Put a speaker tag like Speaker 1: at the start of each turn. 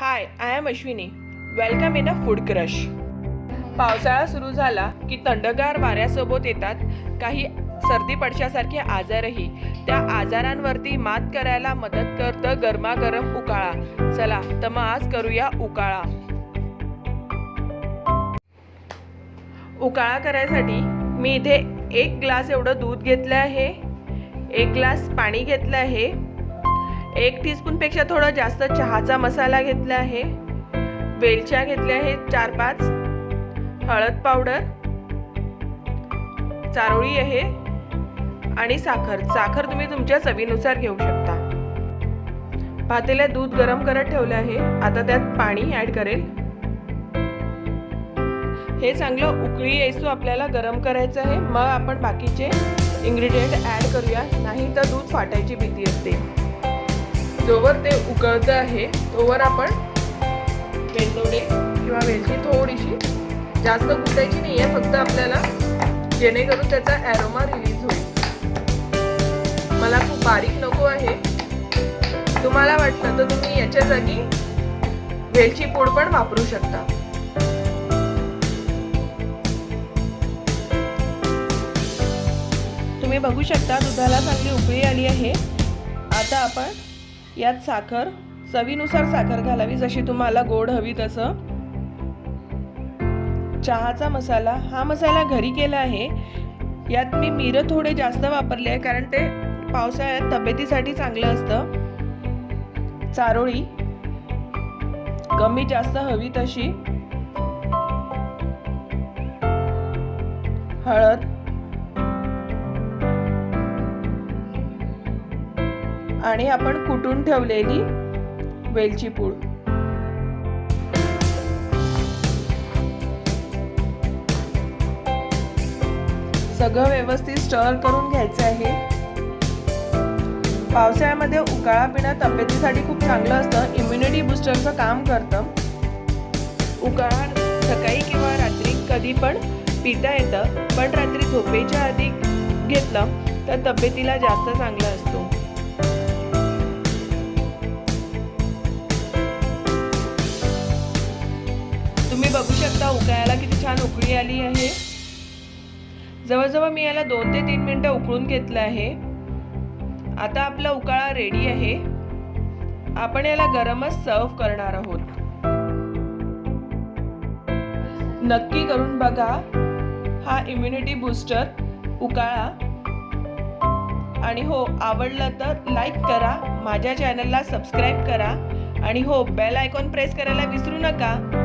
Speaker 1: Hi I am Ashwini welcome in a food crush पावसाळा सुरू झाला की थंडगार वाऱ्यासोबत येतात काही सर्दी पडशासारखे आजारही. त्या आजारांवरती मात करायला मदत करतं गरमागरम उकाळा. चला तर मग आज करूया उकाळा. उकाळा करायसाठी मी इथे एक ग्लास एवढं दूध घेतलं आहे. एक ग्लास पाणी घेतलं आहे. एक टीस्पूनपेक्षा थोडा जास्त चहाचा मसाला घेतला आहे. वेलच्या घेतल्या आहेत चार पाच हळद पावडर. चारोळी आहे. आणि साखर. साखर तुम्ही तुमच्या चवीनुसार घेऊ शकता. भातेला दूध गरम करत ठेवलं आहे. आता त्यात पाणी ॲड करेल. हे चांगलं उकळी येसू आपल्याला गरम करायचं आहे. मग आपण बाकीचे इन्ग्रेडियंट ॲड करूया नाही तर दूध फाटायची भीती असते. जोवर ते उकळतं आहे तोवर आपण वेलदोडे किंवा वेलची थोडीशी जास्त कुटायची नाही आहे फक्त आपल्याला जेणेकरून त्याचा ॲरोमा रिलीज होईल. मला खूप बारीक नको आहे. तुम्हाला वाटलं तर तुम्ही याच्या जागी वेलची पूड पण वापरू शकता. तुम्ही बघू शकता दुधाला चांगली उकळी आली आहे. आता आपण यात साखर चवीनुसार साखर घालावी जशी तुम्हाला गोड हवी तसं. चहाचा मसाला हा मसाला घरी केला आहे. यात मी मिरं थोडे जास्त वापरले आहे कारण ते पावसाळ्यात तब्येतीसाठी चांगलं असतं. चारोळी कमी जास्त हवी तशी. हळद आणि आपण कुटून ठेवलेली वेलची पूड. सगळं व्यवस्थित स्टर करून घ्यायचं आहे. पावसाळ्यामध्ये उकाळा पिणं तब्येतीसाठी खूप चांगलं असतं. इम्युनिटी बुस्टरचं काम करतं. उकाळा सकाळी किंवा रात्री कधी पण पिता येतं. पण रात्री झोपेच्या आधी घेतलं तर तब्येतीला जास्त चांगलं असतो. बघू शकता उकळायला किती छान उकळी आली आहे. जवळजवळ मी याला दोन ते तीन मिनटं उकळून घेतलं आहे. आता आपला उकाळा रेडी आहे. आपण याला गरमच सर्व करणार आहोत. नक्की करून बघा. हा इम्युनिटी बूस्टर उकाळा. आणि हो आवडलं तर लाईक करा. माझ्या चॅनलला सबस्क्राईब करा. आणि हो बेल आयकॉन प्रेस करायला विसरू नका.